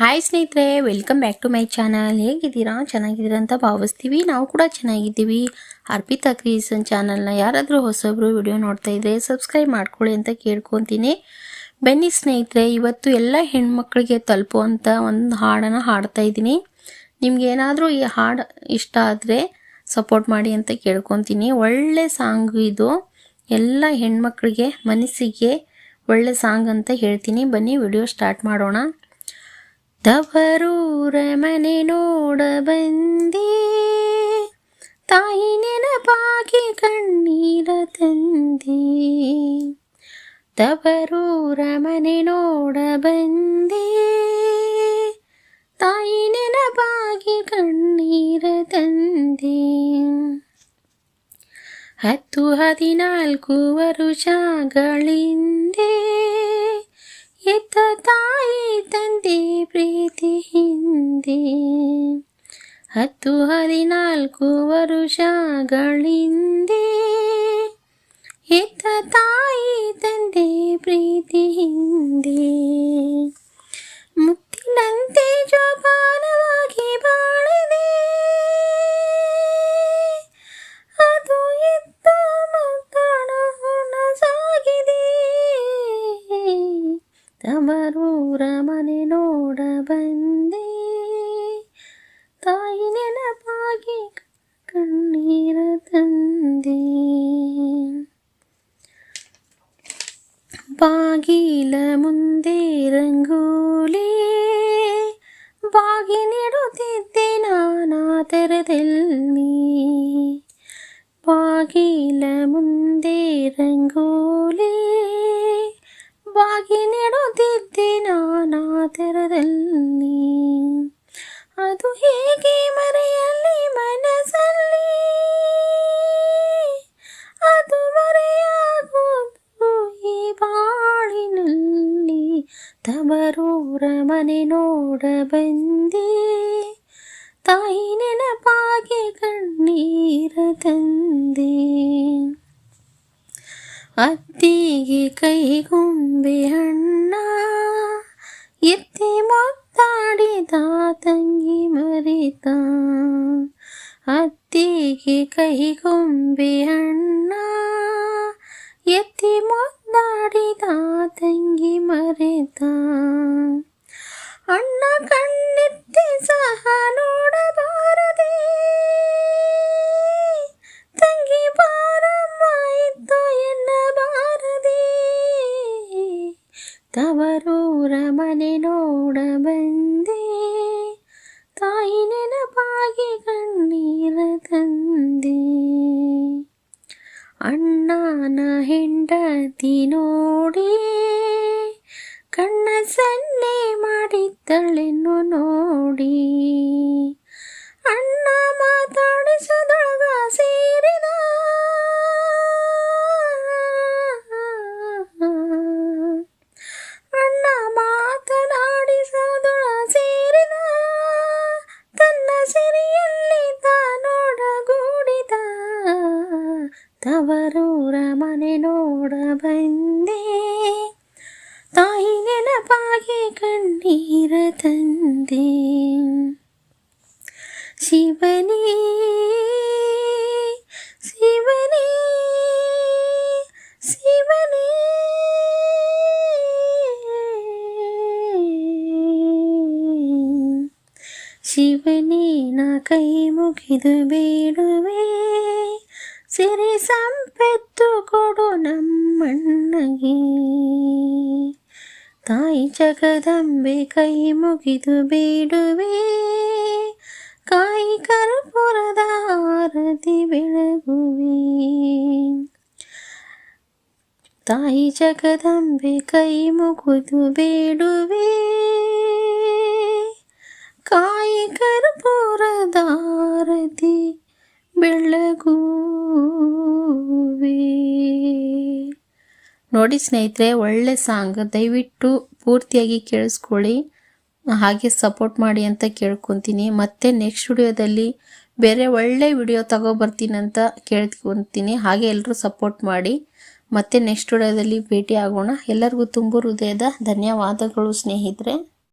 Hi ಸ್ನೇಹಿತರೆ welcome back to my channel ಹೇಗಿದ್ದೀರಾ? ಚೆನ್ನಾಗಿದ್ದೀರಾ ಅಂತ ಭಾವಿಸ್ತೀವಿ. ನಾವು ಕೂಡ ಚೆನ್ನಾಗಿದ್ದೀವಿ. ಅರ್ಪಿತಾ ಕ್ರಿಯೇಷನ್ ಚಾನಲ್ನ ಯಾರಾದರೂ ಹೊಸೊಬ್ಬರು ವಿಡಿಯೋ ನೋಡ್ತಾ ಇದ್ರೆ ಸಬ್ಸ್ಕ್ರೈಬ್ ಮಾಡ್ಕೊಳ್ಳಿ ಅಂತ ಕೇಳ್ಕೊತೀನಿ. ಬನ್ನಿ ಸ್ನೇಹಿತರೆ, ಇವತ್ತು ಎಲ್ಲ ಹೆಣ್ಮಕ್ಳಿಗೆ ತಲುಪುವಂಥ ಒಂದು ಹಾಡನ್ನು ಹಾಡ್ತಾ ಇದ್ದೀನಿ. ನಿಮ್ಗೆ ಏನಾದರೂ ಈ ಹಾಡು ಇಷ್ಟ ಆದರೆ ಸಪೋರ್ಟ್ ಮಾಡಿ ಅಂತ ಕೇಳ್ಕೊತೀನಿ. ಒಳ್ಳೆ ಸಾಂಗ್ ಇದು. ಎಲ್ಲ ಹೆಣ್ಮಕ್ಳಿಗೆ, ಮನಸ್ಸಿಗೆ ಒಳ್ಳೆ ಸಾಂಗ್ ಅಂತ ಹೇಳ್ತೀನಿ. ಬನ್ನಿ ವಿಡಿಯೋ ಸ್ಟಾರ್ಟ್ ಮಾಡೋಣ. ತವರೂರ ಮನೆ ನೋಡ ಬಂದೆ ತಾಯಿ ನೆನಪಾಗಿ ಕಣ್ಣೀರ ತಂದೆ ತವರೂರ ಮನೆ ನೋಡ ಬಂದೆ ತಾಯಿ ನೆನಪಾಗಿ ಕಣ್ಣೀರ ತಂದೆ ಹತ್ತು ಹದಿನಾಲ್ಕು ವರುಷಗಳಿಂದೆ ಎತ್ತ ತಾಯಿ ತಂದೆ ಪ್ರೀತಿ ಹಿಂದೆ ಹತ್ತು ಹದಿನಾಲ್ಕು ವರುಷಗಳಿಂದೆ ಎತ್ತ ತಾಯಿ ತಂದೆ ಪ್ರೀತಿ ಹಿಂದೆ ಬಾಗಿಲ ಮುಂದೆ ರಂಗೋಲಿ ಬಾಗಿ ನೆಡುತ್ತಿದ್ದೆ ನಾನಾದರದಲ್ಲಿ ಅದು ಹೇಗೆ ಮರೆಯಲ್ಲಿ ಮನಸ್ಸಲ್ಲಿ ಅದು ಮರೆಯಾಗುವುದು ಈ ಬಾಳಿನಲ್ಲಿ ತವರೂರ ಮನೆ ನೋಡ ಬಂದೆ ತಾಯಿ ನೆನಪಾಗಿ ಕಣ್ಣೀರ ತಂದೆ ಅತ್ತಿಗೆ ಕೈಗೊಂಬೆ ಹಣ್ಣ ಎತ್ತಿ ಮುತ್ತಾಡಿದ ತಂಗಿ ಮರಿತ ಅತ್ತಿಗೆ ಕೈಗೊಂಬೆ ಹಣ್ಣ ತವರೂರ ಮನೆ ನೋಡ ಬಂದೆ. ತಾಯಿ ನೆನಪಾಗಿ ಕಣ್ಣೀರ ತಂದೆ. ಅಣ್ಣನ ಹೆಂಡತಿ ನೋಡಿ ಕಣ್ಣ ಸನ್ನೆ ಮಾಡಿದ್ದಳೆನ್ನು ನೋಡಿ. ತವರೂರ ಮನೆ ನೋಡ ಬಂದೆ ತಾಯಿ ನೆನಪಾಗಿ ಕಣ್ಣೀರ ತಂದೆ ಶಿವನೇ ಶಿವನೇ ಶಿವನೇ ಶಿವನೇ ನಾ ಕೈ ಮುಗಿದು ಬೇಡುವೆ ಸಿರಿ ಸಂಪತ್ತು ಕೊಡು ನಮ್ಮಣ್ಣಗೆ. ತಾಯಿ ಜಗದಂಬೆ ಕೈ ಮುಗಿದು ಬೇಡುವೆ ಕಾಯಿ ಕರ್ಪೂರದ ಆರತಿ ಬೆಳಗುವೆ. ತಾಯಿ ಜಗದಂಬೆ ಕೈ ಮುಗಿದು ಬೇಡುವೆ ಕಾಯಿ ಕರ್ಪೂರದ ಆರತಿ ನೋಡಿ ಸ್ನೇಹಿತರೆ, ಒಳ್ಳೆ ಸಾಂಗ್ ದಯವಿಟ್ಟು ಪೂರ್ತಿಯಾಗಿ ಕೇಳಿಸ್ಕೊಳ್ಳಿ. ಹಾಗೆ ಸಪೋರ್ಟ್ ಮಾಡಿ ಅಂತ ಕೇಳ್ಕೊತೀನಿ. ಮತ್ತೆ ನೆಕ್ಸ್ಟ್ ವಿಡಿಯೋದಲ್ಲಿ ಬೇರೆ ಒಳ್ಳೆ ವಿಡಿಯೋ ಅಂತ ಕೇಳ್ಕೊತೀನಿ. ಹಾಗೆ ಎಲ್ಲರೂ ಸಪೋರ್ಟ್ ಮಾಡಿ. ಮತ್ತೆ ನೆಕ್ಸ್ಟ್ ವಿಡಿಯೋದಲ್ಲಿ ಭೇಟಿ ಆಗೋಣ ಎಲ್ಲರಿಗೂ ತುಂಬ ಹೃದಯದ ಧನ್ಯವಾದಗಳು ಸ್ನೇಹಿತರೆ.